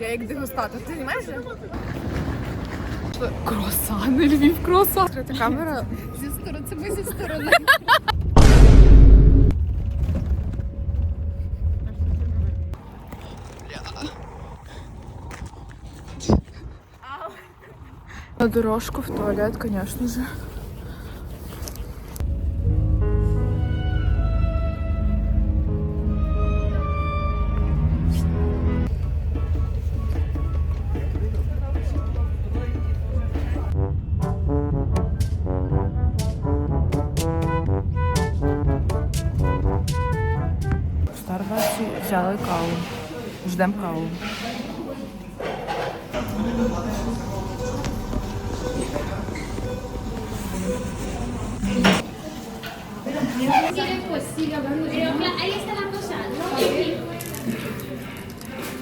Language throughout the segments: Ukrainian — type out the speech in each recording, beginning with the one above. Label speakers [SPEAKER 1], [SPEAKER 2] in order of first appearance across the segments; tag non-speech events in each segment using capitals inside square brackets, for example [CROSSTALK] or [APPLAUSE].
[SPEAKER 1] Я як дегустатор, ти знаєш? Круасани, Львів, круасан. Скрита камера.
[SPEAKER 2] Зі сторони, це ми зі сторони.
[SPEAKER 1] На дорожку в туалет, конечно же.
[SPEAKER 2] Quiere siga hablando. Pero ahí está la cosa, no.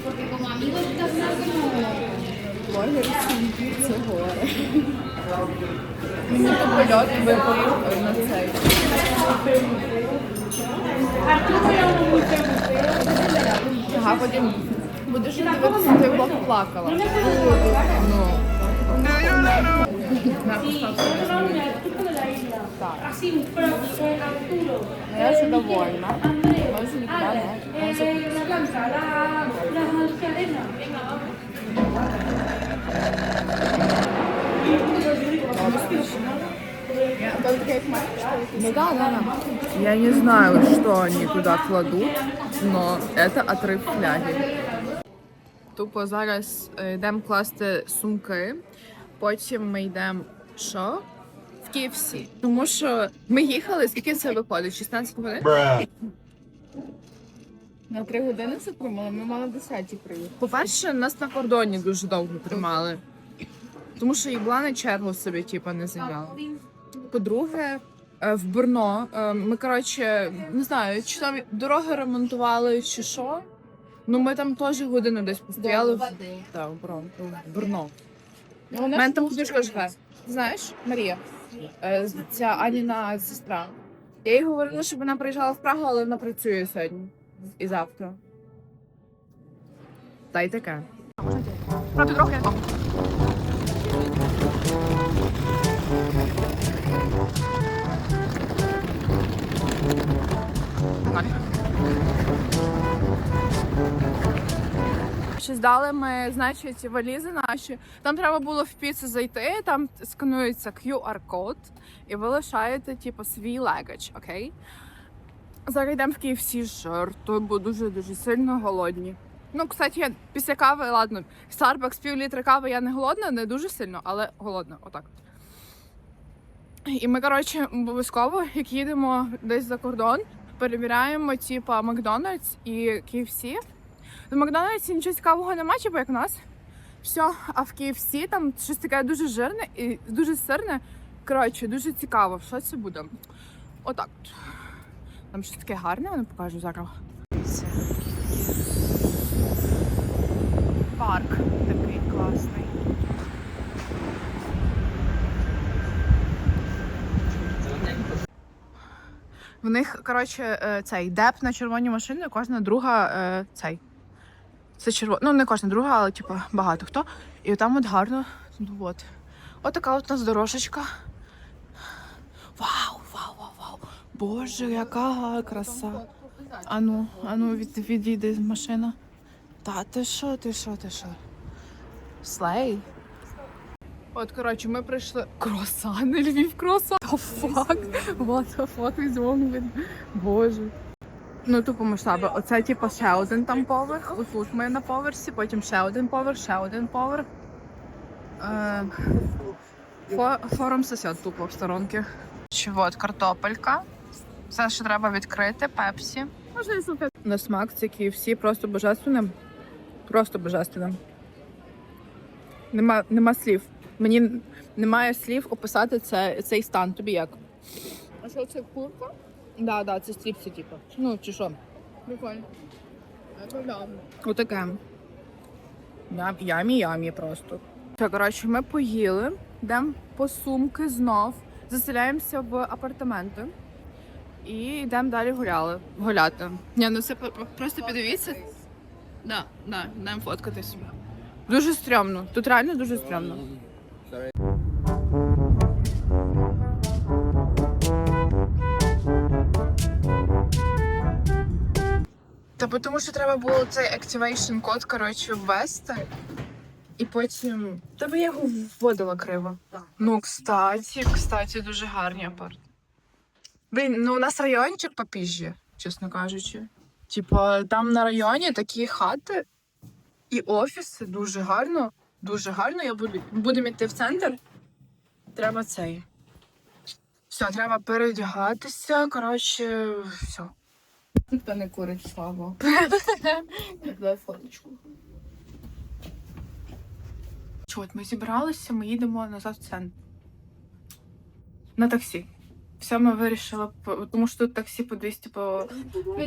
[SPEAKER 2] Porque como amigos estás más como.
[SPEAKER 1] Мені то польот випав на цей. Ага, потім будеш дивитися той влог плакала. Ну. Так. Ну, Я вже довольна. Не. Може, Ну да, да, да. Я не знаю, что они туда кладут, но это отрыв фляги. Тупо зараз йдемо класти сумки, потім ми йдемо що? KFC. Тому що ми їхали, скільки це виходить? 16 годин? На 3 години це тримали, ми мали 10 приїхати. По-перше, нас на кордоні дуже довго тримали. Тому що їблани чергу собі, типу, не зайняли. По-друге, е, в Брно е, ми коротше не знаю, чи там дороги ремонтували, чи що. Ну ми там теж годину десь постояли. в- Так, в Брно. У мене там книжка живе. Знаєш, Марія, е, ця Аніна сестра. Я їй говорила, щоб вона приїжджала в Прагу, але вона працює сьогодні і завтра. Та й таке. Проти трохи. Чи здали ми, значить, валізи наші. Там треба було в піцу зайти, там сканується QR-код, і ви лишаєте, типу, свій легач, окей? Зараз йдемо в KFC жертву, бо дуже-дуже сильно голодні. Ну, кстати, я після кави, ладно, Starbucks пів літра кави я не голодна, не дуже сильно, але голодна, отак. І ми, коротше, обов'язково, як їдемо десь за кордон, перевіряємо, типа, Макдональдс і KFC. В Макдональдсі нічого цікавого немає, типу, як у нас. Все, а в KFC там щось таке дуже жирне і дуже сирне. Коротше, дуже цікаво, що це буде. Отак. от. Там щось таке гарне, не покажу зараз. Парк такий класний. В них, коротше, е, цей деп на червоні машини, кожна друга е, цей. Це червона. Ну, не кожна друга, але типу багато хто. І там от гарно. Ну от. От така от у нас дорожечка. Вау, вау, вау, вау. Боже, яка краса. Ану, ану, від, відійде машина. Та ти що, ти що, ти що? Слей. От, коротше, ми прийшли. Круасани, Львів, круасан. The fuck? What the fuck is wrong with... Боже. Ну, тупо масштаби. Оце, типу, ще один там поверх. Отут ми на поверсі, потім ще один поверх, ще один поверх. Е, фо- форум сосед тупо в сторонки. Чи от картопелька. Все, що треба відкрити, пепсі. Можна і слухати. На смак це KFC просто божественне. Просто божественне. Нема, нема слів. Мені немає слів описати це, цей стан. Тобі як? А що це курка? Да, да, це стріпси, типу. Ну, чи що? Прикольно. Отаке. Ям- Ямі, ямі просто. Так, коротше, ми поїли, йдемо по сумки знов, заселяємося в апартаменти і йдемо далі гуляли, гуляти. Ні, ну це просто подивіться. Да, да, йдемо фоткатись. Дуже стрьомно. Тут реально дуже стрьомно. Та тому що треба було цей activation код, коротше, ввести. І потім. Та бо я його вводила криво. Ну, кстати, кстати, дуже гарні апарти. Блін, ну у нас райончик попіжжя, чесно кажучи. Типа, там на районі такі хати і офіси дуже гарно. Дуже гарно. Я буду будемо йти в центр. Треба цей. Все, треба передягатися. Коротше, все.
[SPEAKER 3] Ніхто не курить, слава Богу. [LAUGHS] Дай фоточку.
[SPEAKER 1] От ми зібралися, ми їдемо назад в центр. На таксі. Все ми вирішили, тому що тут таксі по 200 по.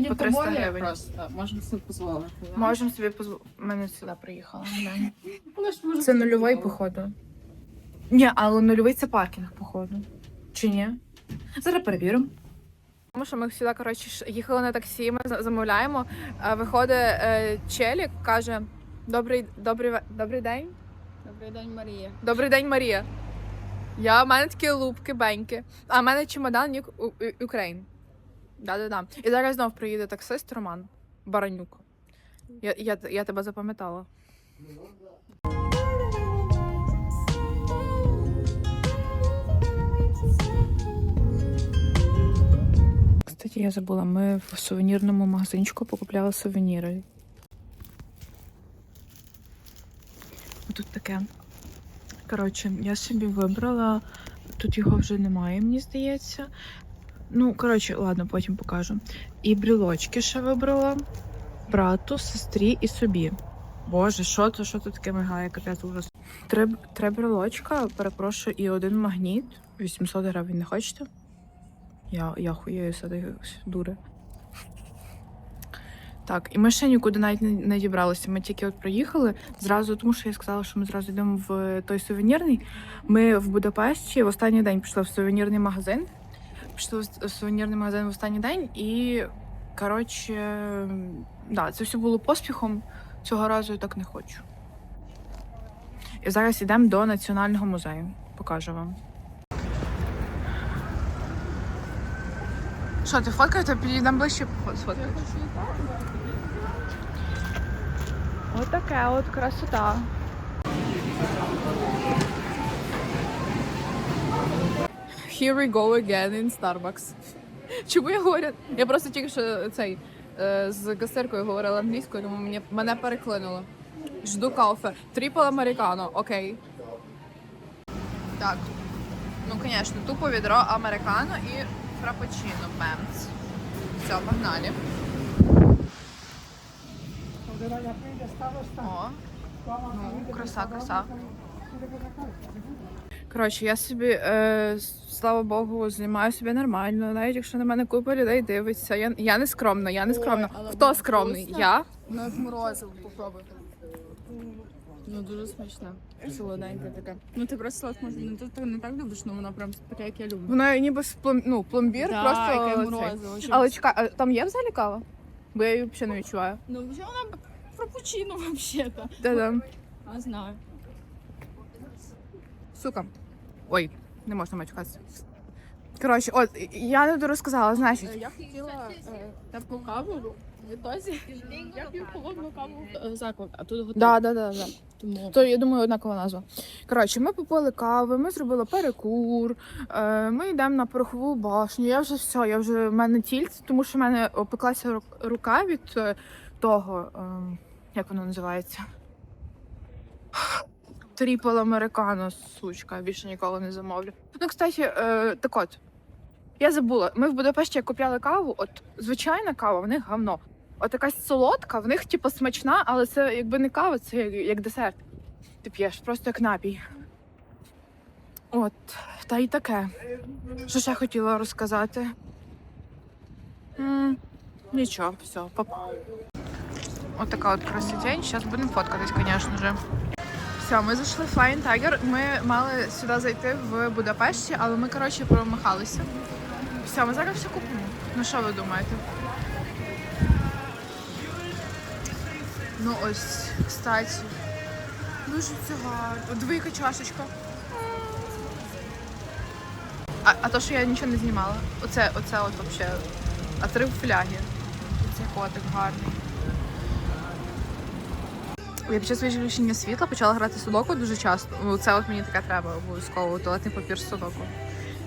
[SPEAKER 1] По 300 гривень.
[SPEAKER 3] просто. Можемо собі дозволити. да?
[SPEAKER 1] Можемо собі позволити. Ми сюди приїхала. Це нульовий, походу. Ні, але нульовий це паркінг, походу. Чи ні? Зараз перевіримо. Тому що ми сюди, коротше, їхали на таксі, ми замовляємо. Виходить е, челік, каже: Добрий, добрий, добрий день.
[SPEAKER 3] Добрий день, Марія.
[SPEAKER 1] Добрий день, Марія. Я, в мене такі лупки, беньки. А в мене чемодан Нік У- У- Україн. Да-да-да. І зараз знов приїде таксист Роман Баранюк. Я, я, я тебе запам'ятала. Кстати, я забула, ми в сувенірному магазинчику покупляли сувеніри. Тут таке. Коротше, я собі вибрала. Тут його вже немає, мені здається. Ну, коротше, ладно, потім покажу. І брілочки ще вибрала брату, сестрі і собі. Боже, що то, що тут таке мигає, капець ужас. Три, три брелочка, перепрошую, і один магніт. 800 гривень не хочете? Я, я хуєю сади дури. Так, і ми ще нікуди навіть не, не дібралися. Ми тільки от приїхали зразу, тому що я сказала, що ми зразу йдемо в той сувенірний. Ми в Будапешті в останній день пішли в сувенірний магазин. Пішли в сувенірний магазин в останній день і, коротше, да, це все було поспіхом. Цього разу я так не хочу. І зараз йдемо до Національного музею. Покажу вам. Що, ти фоткаєте? Підійдемо ближче сфоткати. Ось таке от красота. Here we go again in Starbucks. Чому я говорю? Я просто тільки що цей е, з касиркою говорила англійською, тому мені, мене переклинуло. Жду кафе. Тріпл американо, окей. Так. Ну, звісно, тупо відро американо і фрапучино бемц. Все, погнали. О, ну, краса, краса. Коротше, я собі, е, слава Богу, знімаю собі нормально, навіть якщо на мене купа людей дивиться. Я, я не скромна, я не скромна.
[SPEAKER 3] Ой,
[SPEAKER 1] Хто скромний? Я?
[SPEAKER 3] Ну, як морозиво, попробуй. Ну, дуже смачно. Солоденьке таке. Ну, ти просто солод може не, ти не так любиш, але воно прям таке, як я люблю.
[SPEAKER 1] Воно ніби з плом, ну, пломбір,
[SPEAKER 3] Да,
[SPEAKER 1] просто. цей.
[SPEAKER 3] морозиво.
[SPEAKER 1] Але чекай, а там є взагалі кава? Бо я її взагалі не відчуваю.
[SPEAKER 3] Ну, вже вона фрапучино, взагалі-то.
[SPEAKER 1] Де-де.
[SPEAKER 3] А знаю.
[SPEAKER 1] Сука. Ой, не можна матюкатися. Коротше, от, я не дорозказала, значить.
[SPEAKER 3] Е, Я хотіла е, теплу каву. В я п'ю холодну каву. Е, Заклад, а тут готові.
[SPEAKER 1] Да, да, да, да.
[SPEAKER 3] Тому
[SPEAKER 1] То я думаю, однакова назва. Коротше, ми попили кави, ми зробили перекур, е, ми йдемо на порохову башню. Я вже все, я вже в мене тільць, тому що в мене опеклася рука від е, того, е, як воно називається. Тріпл американо, сучка, більше ніколи не замовлю. Ну, кстати, е, так от, я забула, ми в Будапешті купляли каву, от звичайна кава, в них говно. От якась солодка, в них типу смачна, але це якби не кава, це як, як десерт. Ти п'єш просто як напій. От, та й таке. Що ще хотіла розказати? м нічого, все, папа. От така от красотень. Зараз будемо фоткатись, звісно ж. Все, ми зайшли в Flying Tiger. Ми мали сюди зайти в Будапешті, але ми, коротше, промахалися. Все, ми зараз все купимо. Ну що ви думаєте? Ну ось, кстати. Дуже це гарно. Двійка чашечка. А, а то, що я нічого не знімала. Оце, оце от вообще. А три фляги. Цей котик гарний. Я під час виключення світла почала грати судоку дуже часто. Ну, Це от мені таке треба обов'язково. Туалетний папір з судоку.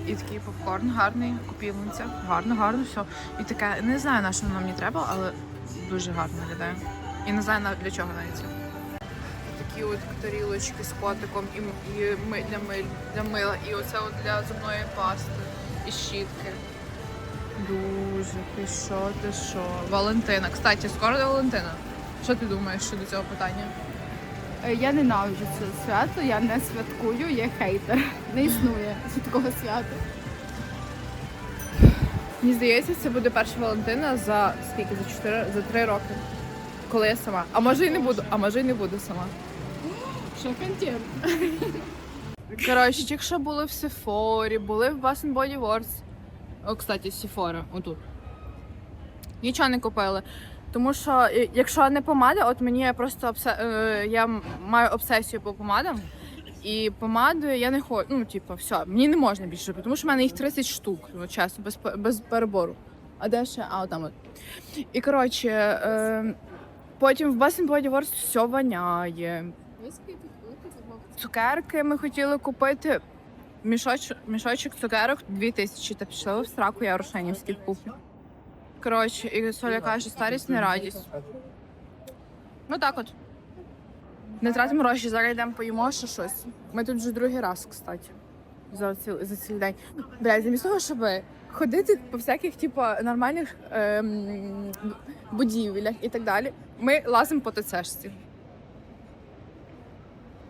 [SPEAKER 1] І такий попкорн гарний, купівниця. Гарно, гарно, все. І таке, не знаю, на що воно мені треба, але дуже гарно виглядає. І не знаю для чого навіть. це. Такі от тарілочки з котиком і, і ми для, миль, для мила. І оце от для зубної пасти. І щітки. Дуже, ти що, ти що? Валентина. Кстати, скоро до Валентина. Що ти думаєш щодо цього питання?
[SPEAKER 3] Е, Я ненавиджу це свято, я не святкую, я хейтер. Не існує такого свята.
[SPEAKER 1] Мені здається, це буде перша Валентина за скільки? За 4, за 3 роки. Коли я сама. А може і не буду, а може і не буду сама.
[SPEAKER 3] Що контент?
[SPEAKER 1] Коротше, тільки що були в Сефорі, були в Bath Body Works. О, кстати, Сефора, отут. Нічого не купили. Тому що, е, якщо не помада, от мені я просто обсе... е, я маю обсесію по помадам. І помадою я не хочу. Ну, типу, все, мені не можна більше, тому що в мене їх 30 штук, ну, чесно, без, без перебору. А де ще? А, отам от. І коротше, е, потім в Body Works все воняє. Цукерки ми хотіли купити. Мішочок, мішочок цукерок 2000, та пішли в сраку, я Рошенівський куплю. Коротше, і Соля каже, старість не радість. Ну так от. Не тратимо гроші, зараз йдемо поїмо ще щось. Ми тут вже другий раз, кстати. За, ці, за цілий день. Блядь, замість того, щоб ходити по всяких, типу, нормальних ем, будівлях і так далі, ми лазимо по ТЦшці.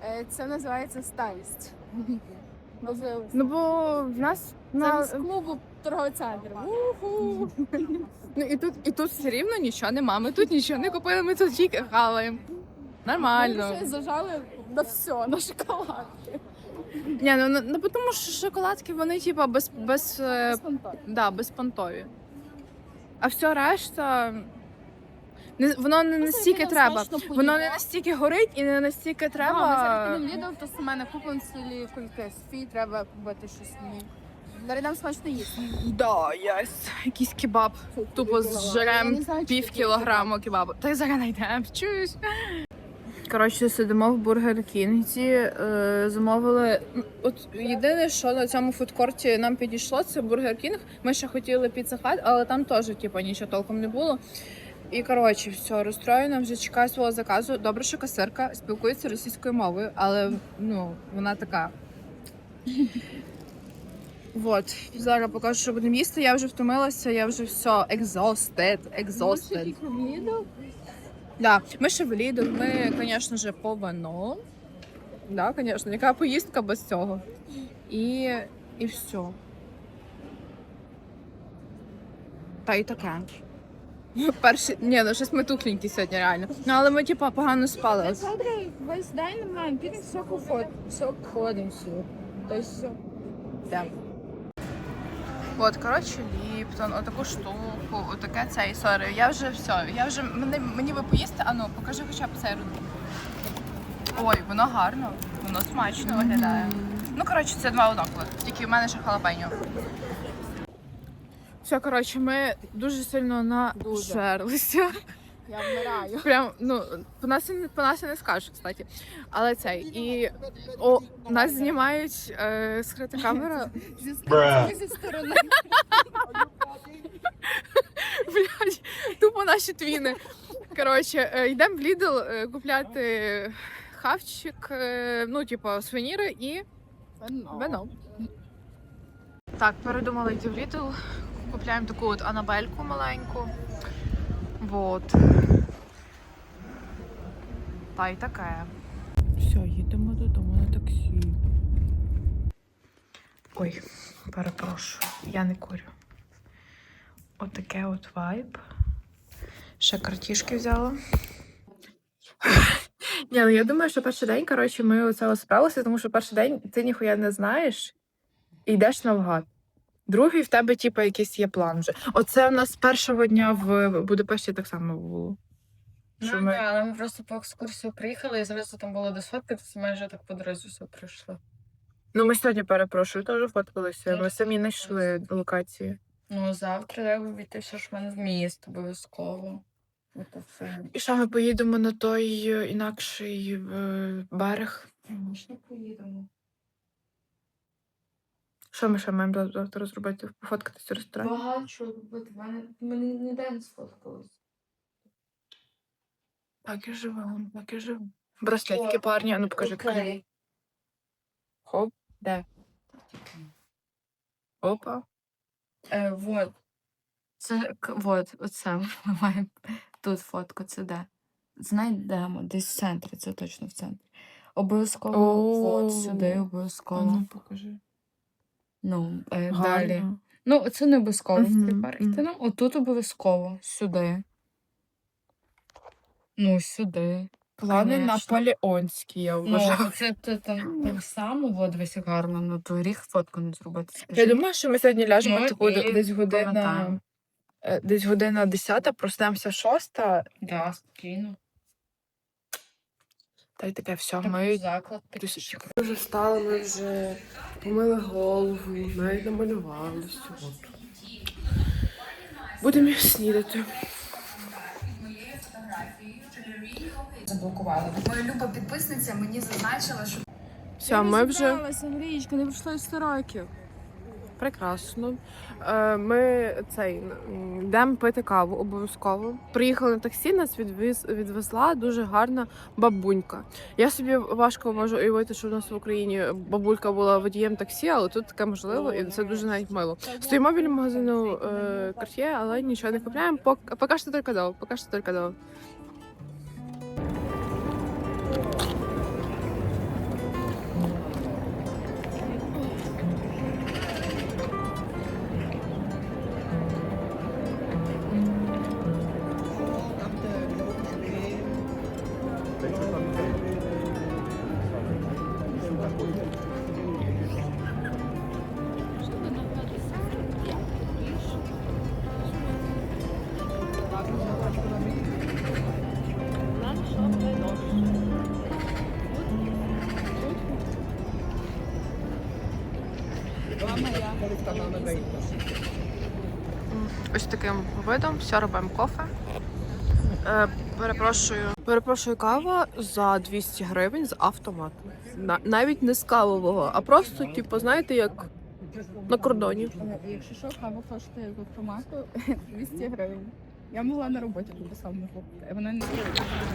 [SPEAKER 3] Е, Це називається старість. Дуже
[SPEAKER 1] Ну бо в нас на
[SPEAKER 3] Замість клубу торговий центр. Уху.
[SPEAKER 1] ну і тут, і тут все рівно нічого нема. Ми тут нічого не купили, ми тут тільки хаваємо. Нормально.
[SPEAKER 3] Ми ще зажали на все, на шоколадки.
[SPEAKER 1] Ні, ну, ну ну, тому що шоколадки вони типа без, без, е,
[SPEAKER 3] Безпонтові.
[SPEAKER 1] да, безпонтові. А все решта. Не, воно не настільки треба. Воно не настільки горить і не настільки
[SPEAKER 3] Треба. Ми зараз підемо в то з мене купимо цілі кульки фі, треба купити щось мені. Зараз нам смачно їсти.
[SPEAKER 1] Да, єс. Якийсь кебаб. Тупо зжерем пів кілограму кебабу. Та й зараз знайдемо, чуєш? Коротше, сидимо в Бургер Кінзі, е, замовили. От єдине, що на цьому фудкорті нам підійшло, це Бургер Кінг. Ми ще хотіли Hut, але там теж типу, нічого толком не було. І коротше, все, розстроєна, вже чекаю свого заказу. Добре, що касирка спілкується російською мовою, але ну, вона така. [LAUGHS] Вот, зараз покажу, що будемо їсти. Я вже втомилася, я вже все exhausted, exhausted. Да, ми ще в Lidl, ми, звісно ж, по вино. Да, звісно, яка поїздка без цього. І, і все. Та й таке. Перші, ні, ну щось ми тухленькі сьогодні реально. Ну, але ми, типа, погано спали.
[SPEAKER 3] Весь день підемо сок уход. Сок ходимо все.
[SPEAKER 1] От, коротше, Ліптон, отаку штуку, отаке цей, сорі, я вже все, я вже, мені, мені би поїсти, а ну, покажи хоча б цей ринок. Ой, воно гарно, воно смачно виглядає. Ну, коротше, це два однакових, тільки в мене ще халапеньо. Все, коротше, ми дуже сильно нажерлися.
[SPEAKER 3] Я вмираю.
[SPEAKER 1] Прям, ну, по нас, і не- по нас і не скажеш, кстати. Але цей. І о, нас знімають е, скрита камера. [LAUGHS]
[SPEAKER 3] Зі
[SPEAKER 4] Bruh.
[SPEAKER 3] сторони. Зі сторони. [LAUGHS]
[SPEAKER 1] Блядь, тупо наші твіни. Коротше, е, йдемо в Lidl е, купляти хавчик, е, ну, типу, сувеніри і вино. Так, передумали йти в Lidl. Купляємо таку от анабельку маленьку. Вот. Та й таке. Все, їдемо додому на таксі. Ой, перепрошую, я не курю. Отаке от вайб. Ще картішки взяла. Ні, ну я думаю, що перший день, коротше, ми оце справилися, тому що перший день ти ніхуя не знаєш і йдеш навгад. Другий в тебе, типу, якийсь є план вже. Оце у нас з першого дня в Будапешті так само було. Що
[SPEAKER 3] Ну,
[SPEAKER 1] ми...
[SPEAKER 3] да, але ми просто по екскурсію приїхали і зразу там було де сфоткатися, майже так по дорозі все пройшли.
[SPEAKER 1] Ну, ми сьогодні перепрошую, теж фоткалися. Ми самі знайшли локації.
[SPEAKER 3] Ну, завтра треба війти все ж в мене в міст, обов'язково. Ото все.
[SPEAKER 1] І що ми поїдемо на той е, інакший е, берег.
[SPEAKER 3] Звісно, поїдемо.
[SPEAKER 1] Що ми ще маємо зав- завтра зробити? Пофоткатися в ресторані?
[SPEAKER 3] Багато чого робити. Мене, ніде не сфоткались.
[SPEAKER 1] Так і живемо, так і живемо. Браслетки парні, а ну покажи. покажи.
[SPEAKER 3] Окей.
[SPEAKER 1] Хоп, де? Опа.
[SPEAKER 3] Е, вот. Це к- вот, оце ми маємо тут фотку, це де. Знайдемо десь в центрі, це точно в центрі. Обов'язково от сюди,
[SPEAKER 1] О,
[SPEAKER 3] обов'язково.
[SPEAKER 1] ну покажи.
[SPEAKER 3] Ну, е, далі.
[SPEAKER 1] Гарно.
[SPEAKER 3] Ну, це не обов'язково в
[SPEAKER 1] Мгм,
[SPEAKER 3] парк йти.
[SPEAKER 1] мгм.
[SPEAKER 3] Ну, отут обов'язково. Сюди. Ну, сюди.
[SPEAKER 1] Плани
[SPEAKER 3] Конечно.
[SPEAKER 1] наполеонські, я
[SPEAKER 3] Ну,
[SPEAKER 1] вважаю.
[SPEAKER 3] це, це там так само, от весь гарно, ну то гріх фотку не зробити.
[SPEAKER 1] Я
[SPEAKER 3] скажи.
[SPEAKER 1] думаю, що ми сьогодні ляжемо
[SPEAKER 3] Ну,
[SPEAKER 1] таку
[SPEAKER 3] і
[SPEAKER 1] десь година.
[SPEAKER 3] пам'ятаємо.
[SPEAKER 1] е, Десь година 10, проснемося 6,
[SPEAKER 3] Да, спокійно.
[SPEAKER 1] та й таке все.
[SPEAKER 3] Так,
[SPEAKER 1] Ми
[SPEAKER 3] заклад.
[SPEAKER 4] вже встали, ми вже помили голову, навіть намалювалися. От.
[SPEAKER 1] Будемо снідати.
[SPEAKER 5] заблокували. Моя люба підписниця мені зазначила, що
[SPEAKER 1] Все, ми вже
[SPEAKER 3] Мрієчка, не пройшло 100 років.
[SPEAKER 1] Прекрасно. Е, Ми цей йдемо пити каву обов'язково. Приїхали на таксі, нас відвіз, відвезла дуже гарна бабунька. Я собі важко можу уявити, що в нас в Україні бабулька була водієм таксі, але тут таке можливо, і це дуже навіть мило. Стоїмо біля магазину е, Cartier, але нічого не купляємо. Пок- Поки що тільки дав, поки що тільки дав. Видом. Все робимо кофе. Е, перепрошую. Перепрошую, кава за 200 гривень з автомату. На, навіть не з кавового, а просто, типу, знаєте, як на кордоні.
[SPEAKER 3] Якщо що, кава коштує з автомату [LAUGHS] 200 гривень. Я могла на роботі туди саме купити. Вона не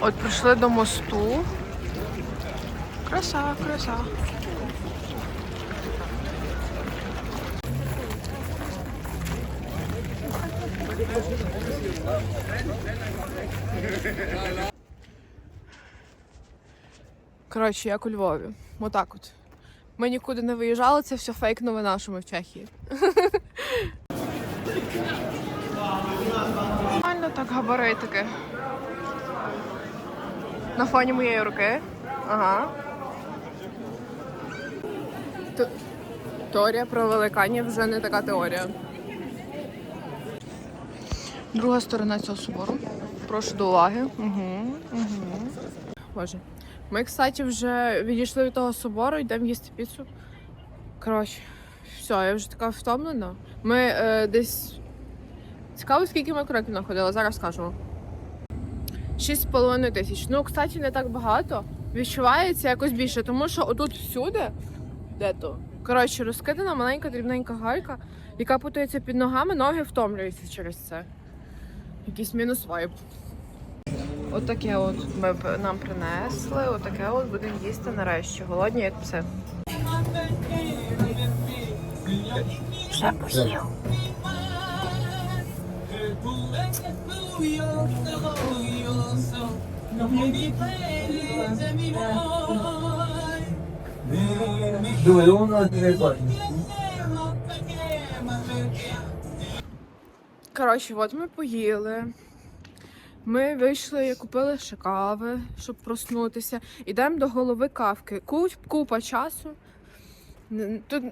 [SPEAKER 1] От прийшли до мосту. Краса, краса. Коротше, як у Львові. Отак от. Ми нікуди не виїжджали, це все фейк новина, що ми в Чехії. Нормально так габаритики. На фоні моєї руки. Ага. Т- Теорія про великанів вже не така теорія. Друга сторона цього собору. Прошу до уваги. Угу, угу. Боже. Ми, кстати, вже відійшли від того собору, йдемо їсти піцу. Коротше, все, я вже така втомлена. Ми е, десь. Цікаво, скільки ми кроків находили, зараз з половиною тисяч. Ну, кстати, не так багато. Відчувається якось більше, тому що отут всюди, де то? Коротше, розкидана маленька дрібненька галька, яка путається під ногами, ноги втомлюються через це. Якийсь мінус вайб. Отаке от ми б- нам принесли, отаке от будемо їсти нарешті. Голодні, як пси. Вже поїв.
[SPEAKER 6] Due, uno, tre, quattro.
[SPEAKER 1] Коротше, от ми поїли. Ми вийшли, купили ще кави, щоб проснутися. Йдемо до голови кавки. Куп, купа часу. Тут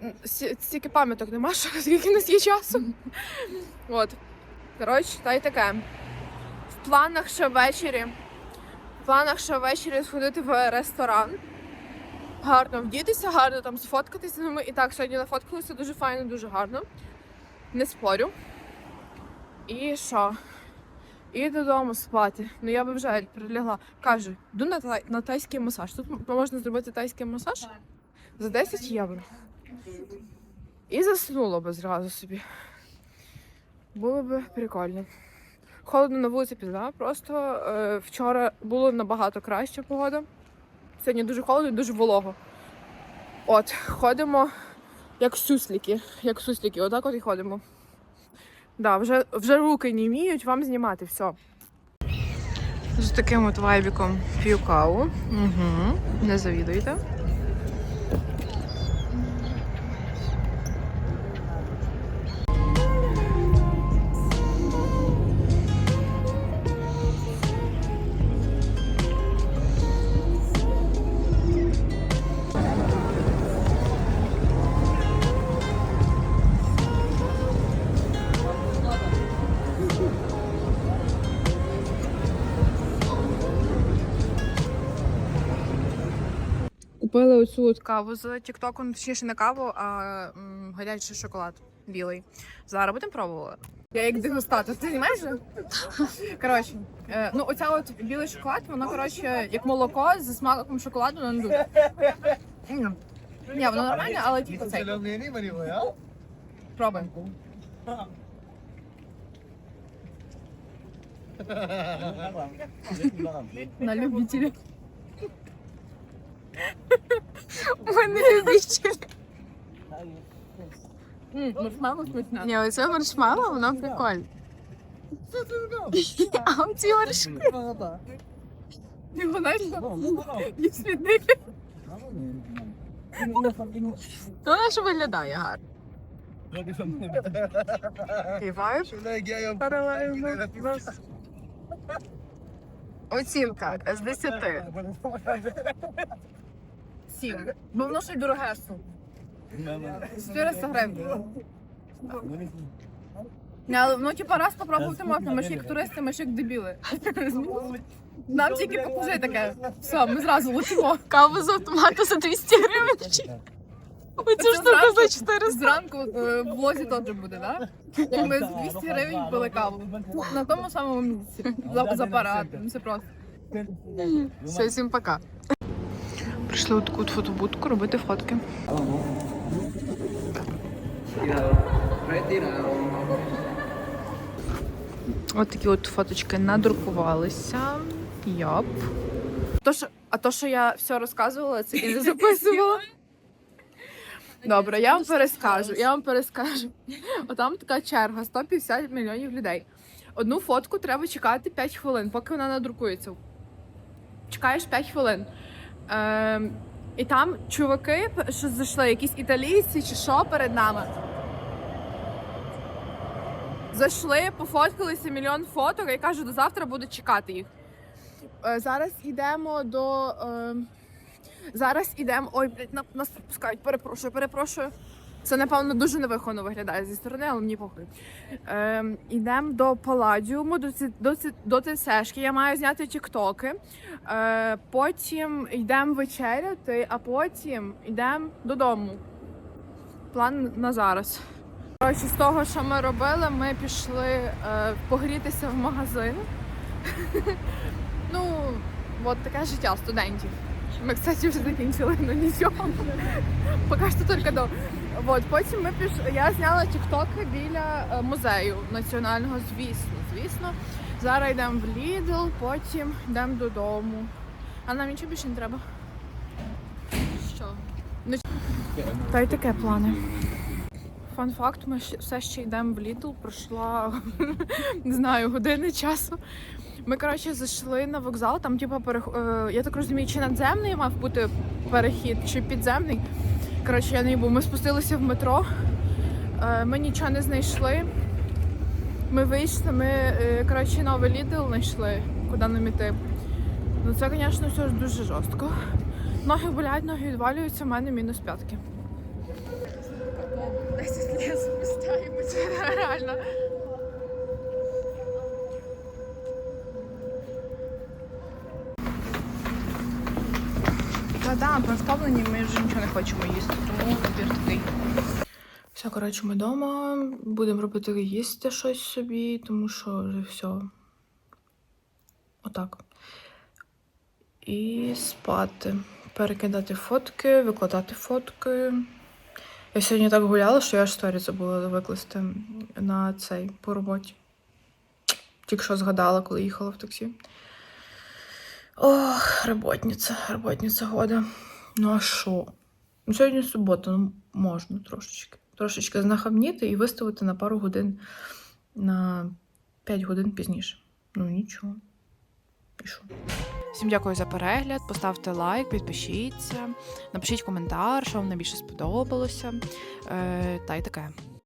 [SPEAKER 1] стільки пам'яток нема, що [LAUGHS] скільки нас є часу. От. Коротше, та й таке. В планах ще ввечері планах ще ввечері сходити в ресторан. Гарно вдітися, гарно там сфоткатися. Ми і так сьогодні нафоткалися дуже файно, дуже гарно. Не спорю. І що? І додому спати. Ну я би вже прилягла. Кажу, йду на, тай- на тайський масаж. Тут можна зробити тайський масаж за 10 євро. І заснула би зразу собі. Було би прикольно. Холодно на вулиці пізда. Просто е, вчора було набагато краще погода. Сьогодні дуже холодно і дуже волого. От, ходимо як сусліки. Як сусліки, отак от і ходимо. Да, вже, вже руки не вміють вам знімати все. З таким от вайбіком п'ю каву. Угу. Не завідуйте. Купили оцю от каву з Тіктоку, ну, точніше не каву, а м, гарячий шоколад білий. Зараз будемо пробувати. Я як дегустатор, ти знімаєш? же? Коротше, е, ну оця от білий шоколад, воно коротше як молоко зі смаком шоколаду на дуже. Ні, воно нормальне, але типу цей. Пробуємо. На любителя. Ми не любителі. Маршмеллоу смачне.
[SPEAKER 3] Ні, оце маршмеллоу, воно прикольне. А оці маршмеллоу.
[SPEAKER 1] Ти знаєш, є свідники.
[SPEAKER 3] Вона ж виглядає гарно. І вайб. Оцінка з 10.
[SPEAKER 1] Сім. Бо воно ще й дорогесу. 400 гривень. Не, але ну типа раз попробувати можна, ми ж як туристи, ми ж як дебіли. [LAUGHS] Нам тільки покажи таке. Все, ми зразу летимо. [LAUGHS]
[SPEAKER 3] Каву з автомату за 200 гривень. Оцю штуку за
[SPEAKER 1] зранку-
[SPEAKER 3] 400.
[SPEAKER 1] Зранку е, в влозі теж буде, так? Як ми з 200 гривень пили каву. На тому самому місці. За, за апарат. Ну, Це просто.
[SPEAKER 3] Все, всім пока.
[SPEAKER 1] Прийшли у таку фотобудку робити фотки. От такі от фоточки надрукувалися. Йоп. То, що, а то, що я все розказувала, це і не [LAUGHS] записувала. Добре, я вам перескажу. Я вам перескажу. Отам така черга, 150 мільйонів людей. Одну фотку треба чекати 5 хвилин, поки вона надрукується. Чекаєш 5 хвилин. Ем, і там чуваки, що зайшли, якісь італійці чи що перед нами. Зайшли, пофоткалися мільйон фоток, і кажуть, до завтра буду чекати їх. Е, зараз йдемо до. Е, зараз йдемо. Ой, блядь, на- нас пропускають. Перепрошую, перепрошую. Це, напевно, дуже невиховано виглядає зі сторони, але мені похуй. Ем, йдемо до Паладіуму, до, ці- до, до ТСшки. Я маю зняти тіктоки. Е, потім йдемо вечеряти, а потім йдемо додому. План на зараз. Коротше, з того, що ми робили, ми пішли е, погрітися в магазин. [LAUGHS] ну, от таке життя студентів. Ми, кстати, вже закінчили, але нічого. Поки що тільки до. От, потім ми піш... я зняла тіктоки біля е, музею національного, звісно, звісно. Зараз йдемо в Lidl, потім йдемо додому. А нам нічого більше не треба. Що? Ну, Та й таке плани. Фан факт, ми все ще йдемо в Lidl, пройшла [LAUGHS] не знаю, години часу. Ми, коротше, зайшли на вокзал, там, типу, перех... е, я так розумію, чи надземний мав бути перехід, чи підземний. Коротше, я не був. Ми спустилися в метро, е, ми нічого не знайшли. Ми вийшли, ми, е, коротше, новий Lidl знайшли, куди нам іти. Ну це, звісно, все ж дуже жорстко. Ноги болять, ноги відвалюються, в мене мінус п'ятки. 10 літ спускаємося, реально. А, ми вже нічого не хочемо їсти, тому вибір такий. Все, коротше, ми вдома. Будемо робити їсти щось собі, тому що вже все. Отак. І спати. Перекидати фотки, викладати фотки. Я сьогодні так гуляла, що я аж сторі забула викласти на цей по роботі. Тільки що згадала, коли їхала в таксі. Ох, роботниця, роботниця года. Ну а що? Ну, сьогодні субота, ну можна трошечки. Трошечки знахабніти і виставити на пару годин на 5 годин пізніше. Ну нічого. Пішу. Всім дякую за перегляд. Поставте лайк, підпишіться, напишіть коментар, що вам найбільше сподобалося. Е, та й таке.